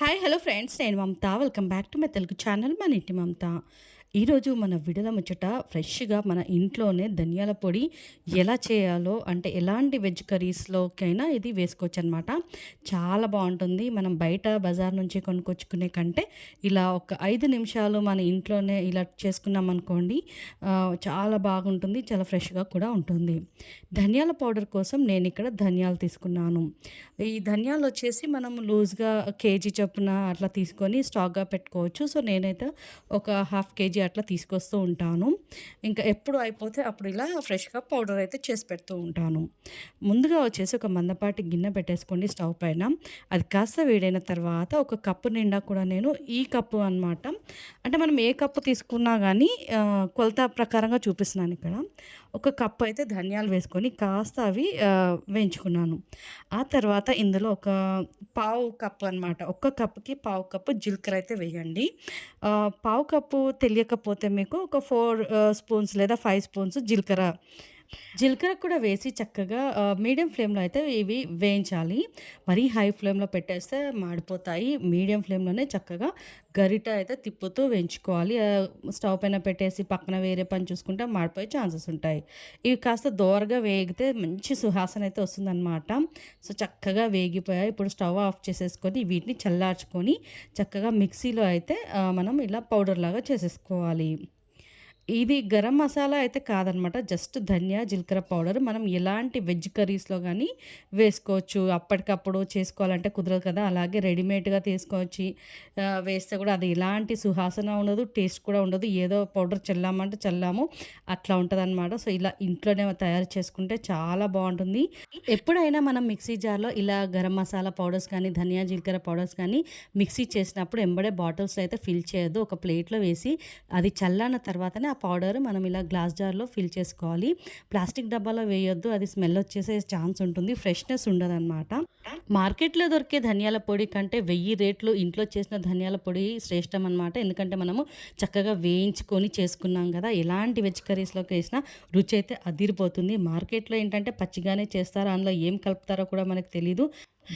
Hi hello friends నేను Mamata. Welcome back to my Telugu channel మన ఇంటి మమత. ఈరోజు మన విడల ముచ్చట ఫ్రెష్గా మన ఇంట్లోనే ధనియాల పొడి ఎలా చేయాలో అంటే ఎలాంటి వెజ్ కర్రీస్లోకైనా ఇది వేసుకోవచ్చు అనమాట చాలా బాగుంటుంది. మనం బయట బజార్ నుంచి కొనుక్కొచ్చుకునే కంటే ఇలా ఒక ఐదు నిమిషాలు మన ఇంట్లోనే ఇలా చేసుకున్నాం అనుకోండి చాలా బాగుంటుంది చాలా ఫ్రెష్గా కూడా ఉంటుంది. ధనియాల పౌడర్ కోసం నేను ఇక్కడ ధనియాలు తీసుకున్నాను. ఈ ధనియాలు వచ్చేసి మనం లూజ్గా కేజీ చొప్పున అట్లా తీసుకొని స్టాక్గా పెట్టుకోవచ్చు. సో నేనైతే ఒక హాఫ్ కేజీ అట్లా తీసుకొస్తూ ఉంటాను. ఇంకా ఎప్పుడు అయిపోతే అప్పుడు ఇలా ఫ్రెష్గా పౌడర్ అయితే చేసి పెడుతూ ఉంటాను. ముందుగా వచ్చేసి ఒక మందపాటి గిన్నె పెట్టేసుకోండి స్టవ్ పైన. అది కాస్త వేడైన తర్వాత ఒక కప్పు నిండా కూడా నేను ఈ కప్పు అనమాట అంటే మనం ఏ కప్పు తీసుకున్నా కానీ కొలత ప్రకారంగా చూపిస్తున్నాను ఇక్కడ. ఒక కప్పు అయితే ధనియాలు వేసుకొని కాస్త అవి వేయించుకున్నాను. ఆ తర్వాత ఇందులో ఒక పావు కప్పు అనమాట ఒక్క కప్పుకి పావు కప్పు జీలకర్ర అయితే వేయండి. పావు కప్పు తెలియక తెలియకపోతే మీకు ఒక ఫోర్ స్పూన్స్ లేదా ఫైవ్ స్పూన్స్ జీలకర్ర జీలకర్ర కూడా వేసి చక్కగా మీడియం ఫ్లేమ్లో అయితే ఇవి వేయించాలి. మరీ హై ఫ్లేమ్లో పెట్టేస్తే మాడిపోతాయి. మీడియం ఫ్లేమ్లోనే చక్కగా గరిట అయితే తిప్పుతూ వేయించుకోవాలి. స్టవ్ పైన పెట్టేసి పక్కన వేరే పని చూసుకుంటే మాడిపోయే ఛాన్సెస్ ఉంటాయి. ఇవి కాస్త దోరగా వేగితే మంచి సుహాసన అయితే వస్తుందన్నమాట. సో చక్కగా వేగిపోయాయి. ఇప్పుడు స్టవ్ ఆఫ్ చేసేసుకొని వీటిని చల్లార్చుకొని చక్కగా మిక్సీలో అయితే మనం ఇలా పౌడర్ లాగా చేసేసుకోవాలి. ఇది గరం మసాలా అయితే కాదనమాట. జస్ట్ ధనియా జీలకర్ర పౌడర్. మనం ఎలాంటి వెజ్ కర్రీస్లో కానీ వేసుకోవచ్చు. అప్పటికప్పుడు చేసుకోవాలంటే కుదరదు కదా. అలాగే రెడీమేడ్గా తీసుకోవచ్చు. వేస్తే కూడా అది ఎలాంటి సుహాసన ఉండదు టేస్ట్ కూడా ఉండదు. ఏదో పౌడర్ చల్లామంటే చల్లాము అట్లా ఉంటుంది అనమాట సో ఇలా ఇంట్లోనే తయారు చేసుకుంటే చాలా బాగుంటుంది. ఎప్పుడైనా మనం మిక్సీ జార్లో ఇలా గరం మసాలా పౌడర్స్ కానీ ధనియా జీలకర్ర పౌడర్స్ కానీ మిక్సీ చేసినప్పుడు ఎంబడే బాటిల్స్ అయితే ఫిల్ చేయొద్దు. ఒక ప్లేట్లో వేసి అది చల్లాన తర్వాతనే ఆ పౌడర్ మనం ఇలా గ్లాస్ జార్లో ఫిల్ చేసుకోవాలి. ప్లాస్టిక్ డబ్బాలో వేయొద్దు అది స్మెల్ వచ్చేసే ఛాన్స్ ఉంటుంది ఫ్రెష్నెస్ ఉండదన్నమాట. మార్కెట్లో దొరికే ధనియాల పొడి కంటే వెయ్యి రేట్లు ఇంట్లో చేసిన ధనియాల పొడి శ్రేష్టం అనమాట ఎందుకంటే మనము చక్కగా వేయించుకొని చేసుకున్నాం కదా ఎలాంటి వెజ్ కర్రీస్లోకి వేసినా రుచి అయితే అదిరిపోతుంది. మార్కెట్లో ఏంటంటే పచ్చిగానే చేస్తారు అందులో ఏం కలుపుతారో కూడా మనకు తెలీదు.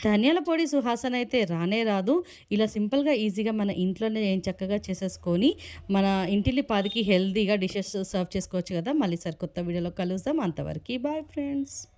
ధనియాల పొడి సుహాసన అయితే రానే రాదు. ఇలా సింపుల్గా ఈజీగా మన ఇంట్లోనే ఏం చక్కగా చేసేసుకొని మన ఇంటిలి పాదికి హెల్తీగా డిషెస్ సర్వ్ చేసుకోవచ్చు కదా. మళ్ళీ సార్ కొత్త వీడియోలో కలుద్దాం. అంతవరకు బాయ్ ఫ్రెండ్స్.